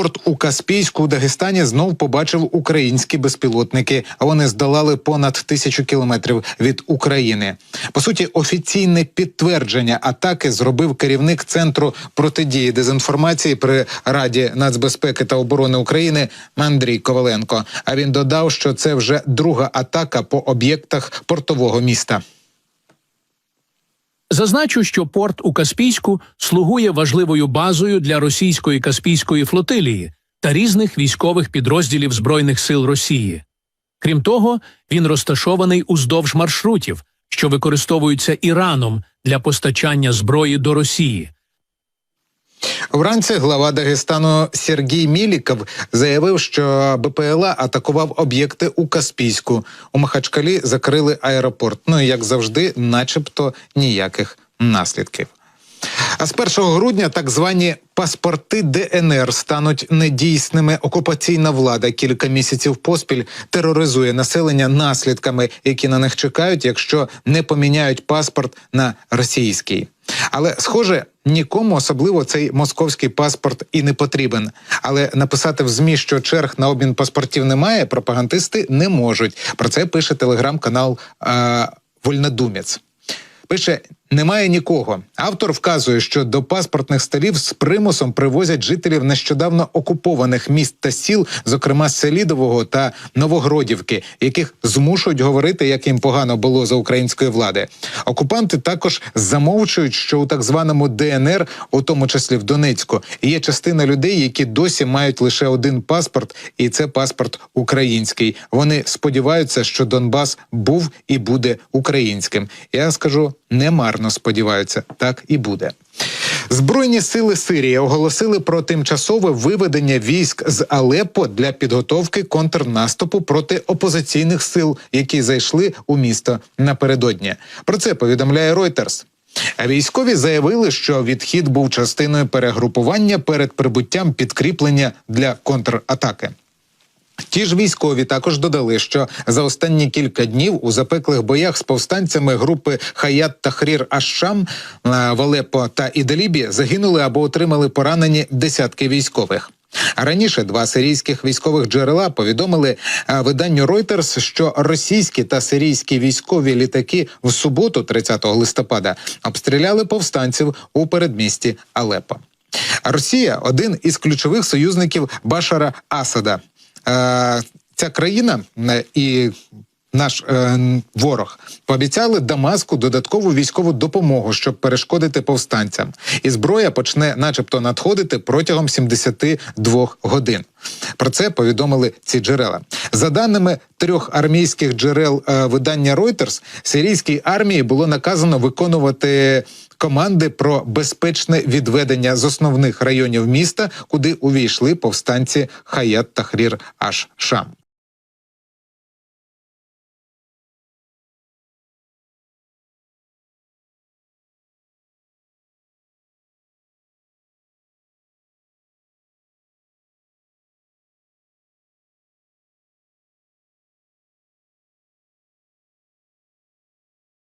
Порт у Каспійську у Дагестані знов побачив українські безпілотники. а Вони здолали понад тисячу кілометрів від України. По суті, офіційне підтвердження атаки зробив керівник центру протидії дезінформації при Раді нацбезпеки та оборони України Андрій Коваленко. А він додав, що це вже друга атака по об'єктах портового міста. Зазначу, що порт у Каспійську слугує важливою базою для російської Каспійської флотилії та різних військових підрозділів Збройних сил Росії. Крім того, він розташований уздовж маршрутів, що використовуються Іраном для постачання зброї до Росії. Вранці глава Дагестану Сергій Міліков заявив, що БПЛА атакував об'єкти у Каспійську. У Махачкалі закрили аеропорт. Ну і як завжди, начебто ніяких наслідків. А з 1 грудня так звані паспорти ДНР стануть недійсними. Окупаційна влада кілька місяців поспіль тероризує населення наслідками, які на них чекають, якщо не поміняють паспорт на російський. Але схоже, нікому особливо цей московський паспорт і не потрібен. Але написати в змі, що черг на обмін паспортів немає, пропагандисти не можуть. Про це пише телеграм-канал е, Вольнодумець. Пише немає нікого. Автор вказує, що до паспортних столів з примусом привозять жителів нещодавно окупованих міст та сіл, зокрема Селідового та Новогродівки, яких змушують говорити, як їм погано було за української влади. Окупанти також замовчують, що у так званому ДНР, у тому числі в Донецьку, є частина людей, які досі мають лише один паспорт, і це паспорт український. Вони сподіваються, що Донбас був і буде українським. Я скажу немарно сподіваються, так і буде. Збройні сили Сирії оголосили про тимчасове виведення військ з Алеппо для підготовки контрнаступу проти опозиційних сил, які зайшли у місто напередодні. Про це повідомляє Reuters. А Військові заявили, що відхід був частиною перегрупування перед прибуттям підкріплення для контратаки. Ті ж військові також додали, що за останні кілька днів у запеклих боях з повстанцями групи Хаят Тахрір Аш-Шам в Алеппо та Іделібі загинули або отримали поранені десятки військових. Раніше два сирійських військових джерела повідомили виданню Reuters, що російські та сирійські військові літаки в суботу, 30 листопада, обстріляли повстанців у передмісті Алеппо. Росія один із ключових союзників Башара Асада. Ця країна і наш е, ворог пообіцяли Дамаску додаткову військову допомогу, щоб перешкодити повстанцям, і зброя почне, начебто, надходити протягом 72 годин. Про це повідомили ці джерела. За даними трьох армійських джерел е, видання Reuters, сирійській армії було наказано виконувати. Команди про безпечне відведення з основних районів міста, куди увійшли повстанці Хаят Тахрір Аш Шам.